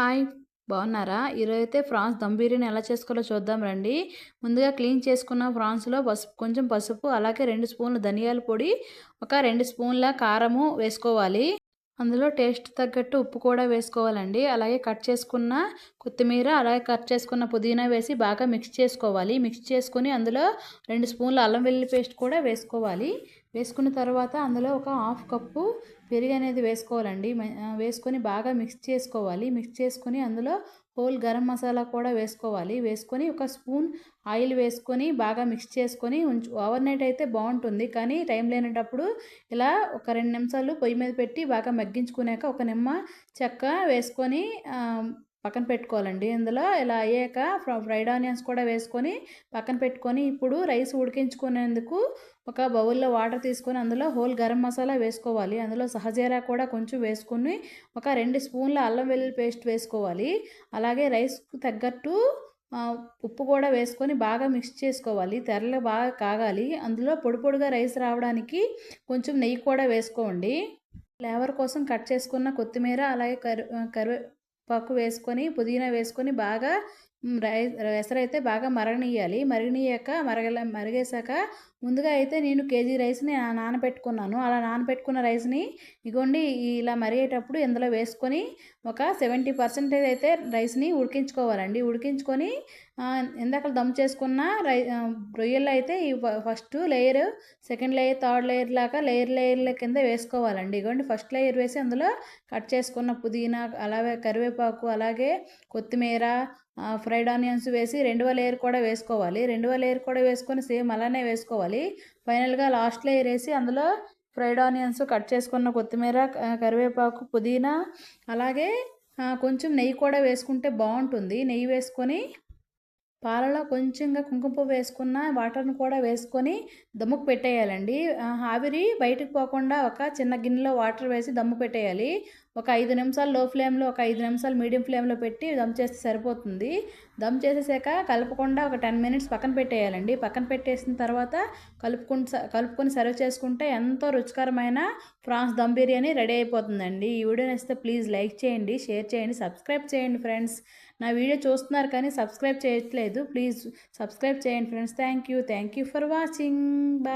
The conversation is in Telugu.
హాయ్ బాగున్నారా? ఈరోజు అయితే ఫ్రాన్స్ దమ్ బిర్యానీ ఎలా చేసుకోవాలో చూద్దాం రండి. ముందుగా క్లీన్ చేసుకున్న ఫ్రాన్స్లో పసుపు కొంచెం పసుపు అలాగే రెండు స్పూన్లు ధనియాల పొడి ఒక రెండు స్పూన్ల కారము వేసుకోవాలి. అందులో టేస్ట్ తగ్గట్టు ఉప్పు కూడా వేసుకోవాలండి. అలాగే కట్ చేసుకున్న కొత్తిమీర అలాగే కట్ చేసుకున్న పుదీనా వేసి బాగా మిక్స్ చేసుకోవాలి. మిక్స్ చేసుకొని అందులో రెండు స్పూన్ల అల్లం వెల్లుల్లి పేస్ట్ కూడా వేసుకోవాలి. వేసుకున్న తర్వాత అందులో ఒక హాఫ్ కప్పు పెరుగు అనేది వేసుకోవాలండి. వేసుకొని బాగా మిక్స్ చేసుకోవాలి. మిక్స్ చేసుకొని అందులో హోల్ గరం మసాలా కూడా వేసుకోవాలి. వేసుకొని ఒక స్పూన్ ఆయిల్ వేసుకొని బాగా మిక్స్ చేసుకొని ఉంచు ఓవర్ నైట్ అయితే బాగుంటుంది. కానీ టైం లేనటప్పుడు ఇలా ఒక రెండు నిమిషాలు పొయ్యి మీద పెట్టి బాగా మగ్గించుకున్నాక ఒక నిమ్మ చెక్క వేసుకొని పక్కన పెట్టుకోవాలండి. ఇందులో ఇలా అయ్యాక ఫ్రైడ్ ఆనియన్స్ కూడా వేసుకొని పక్కన పెట్టుకొని ఇప్పుడు రైస్ ఉడికించుకునేందుకు ఒక బౌల్లో వాటర్ తీసుకొని అందులో హోల్ గరం మసాలా వేసుకోవాలి. అందులో సహజీరా కూడా కొంచెం వేసుకొని ఒక రెండు స్పూన్ల అల్లం వెల్లుల్లి పేస్ట్ వేసుకోవాలి. అలాగే రైస్కు తగ్గట్టు ఉప్పు కూడా వేసుకొని బాగా మిక్స్ చేసుకోవాలి. తెరలు బాగా కాగాలి. అందులో పొడి పొడిగా రైస్ రావడానికి కొంచెం నెయ్యి కూడా వేసుకోండి. ఫ్లేవర్ కోసం కట్ చేసుకున్న కొత్తిమీర అలాగే కరి కరివే పప్పు వేసుకొని పుదీనా వేసుకొని బాగా రైస్ ఎసరైతే బాగా మరగనియాలి. మరగనియాక మరగల మరిగేశాక ముందుగా అయితే నేను కేజీ రైస్ని నానబెట్టుకున్నాను. అలా నానబెట్టుకున్న రైస్ని ఇగోండి ఇలా మరిగేటప్పుడు ఇందులో వేసుకొని ఒక సెవెంటీ పర్సెంటేజ్ అయితే రైస్ని ఉడికించుకోవాలండి. ఉడికించుకొని ఇందాక దమ్ చేసుకున్న రై రొయ్యల్లో అయితే ఈ first layer second layer third layer లాగా లేయర్ లేయర్ల కింద వేసుకోవాలండి. ఇగోండి ఫస్ట్ లేయర్ వేసి అందులో కట్ చేసుకున్న పుదీనా అలాగే కరివేపాకు అలాగే కొత్తిమీర ఫ్రైడ్ ఆనియన్స్ వేసి రెండవ లేయర్ కూడా వేసుకోవాలి. రెండవ లేయర్ కూడా వేసుకొని సేమ్ అలానే వేసుకోవాలి. ఫైనల్గా లాస్ట్ లేయర్ వేసి అందులో ఫ్రైడ్ ఆనియన్స్ కట్ చేసుకున్న కొత్తిమీర కరివేపాకు పుదీనా అలాగే కొంచెం నెయ్యి కూడా వేసుకుంటే బాగుంటుంది. నెయ్యి వేసుకొని పాలలో కొంచెంగా కుంకుమ వేసుకున్న వాటర్ని కూడా వేసుకొని దమ్ముకు పెట్టేయాలండి. ఆవిరి బయటకు పోకుండా ఒక చిన్న గిన్నెలో వాటర్ వేసి దమ్ము పెట్టేయాలి. ఒక ఐదు నిమిషాలు లో ఫ్లేమ్లో ఒక ఐదు నిమిషాలు మీడియం ఫ్లేమ్లో పెట్టి దమ్ చేస్తే సరిపోతుంది. దమ్ చేసేసాక కలపకుండా ఒక టెన్ మినిట్స్ పక్కన పెట్టేయాలండి. పక్కన పెట్టేసిన తర్వాత కలుపుకుని కలుపుకొని సర్వ్ చేసుకుంటే ఎంతో రుచికరమైన ఫ్రాన్స్ దమ్ బిర్యానీ రెడీ అయిపోతుందండి. ఈ వీడియో నచ్చితే ప్లీజ్ లైక్ చేయండి షేర్ చేయండి సబ్స్క్రైబ్ చేయండి ఫ్రెండ్స్. నా వీడియో చూస్తున్నారు కానీ సబ్స్క్రైబ్ చేయట్లేదు. ప్లీజ్ సబ్స్క్రైబ్ చేయండి friends. Thank you. Thank you for watching. Bye.